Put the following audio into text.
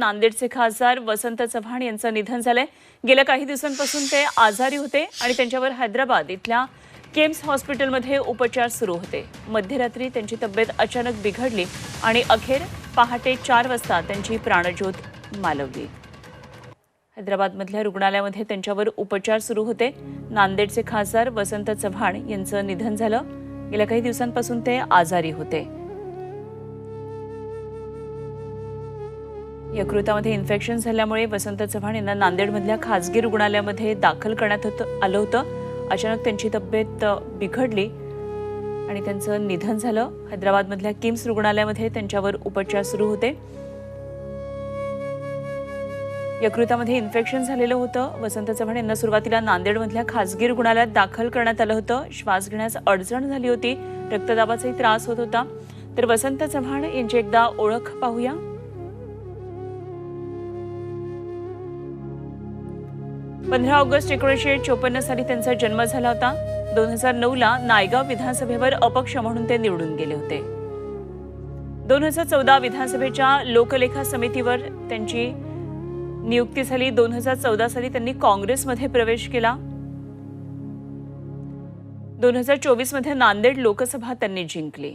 नांदेडचे खासदार वसंत चव्हाण यांचं निधन झालंय. गेल्या काही दिवसांपासून ते आजारी होते आणि त्यांच्यावर हैदराबाद इथल्या केम्स हॉस्पिटलमध्ये उपचार सुरू होते. मध्यरात्री त्यांची तब्येत अचानक बिघडली आणि अखेर पहाटे चार वाजता त्यांची प्राणज्योत मालवली. हैदराबादमधल्या रुग्णालयामध्ये त्यांच्यावर उपचार सुरू होते. नांदेडचे खासदार वसंत चव्हाण यांचं निधन झालं. गेल्या काही दिवसांपासून ते आजारी होते. यकृतामध्ये इन्फेक्शन झाल्यामुळे वसंत चव्हाण यांना नांदेडमधल्या खासगी रुग्णालयामध्ये दाखल करण्यात होतं आलं होतं. अचानक त्यांची तब्येत बिघडली आणि त्यांचं निधन झालं. हैदराबादमधल्या किम्स रुग्णालयामध्ये त्यांच्यावर उपचार सुरू होते. यकृतामध्ये इन्फेक्शन झालेलं होतं. वसंत चव्हाण यांना सुरुवातीला नांदेडमधल्या खासगी रुग्णालयात दाखल करण्यात आलं होतं. श्वास घेण्यास अडचण झाली होती. रक्तदाबाचाही त्रास होत होता. तर वसंत चव्हाण यांची एकदा ओळख पाहूया. पंधरा ऑगस्ट एकोणीसशे चोपन्न साली त्यांचा जन्म झाला होता. दोन हजार नऊला नायगाव विधानसभेवर अपक्ष म्हणून ते निवडून गेले होते. दोन हजार चौदा विधानसभेच्या लोकलेखा समितीवर त्यांची नियुक्ती झाली. दोन हजार चौदा साली त्यांनी काँग्रेसमध्ये प्रवेश केला. दोन हजार चोवीसमध्ये नांदेड लोकसभा त्यांनी जिंकली.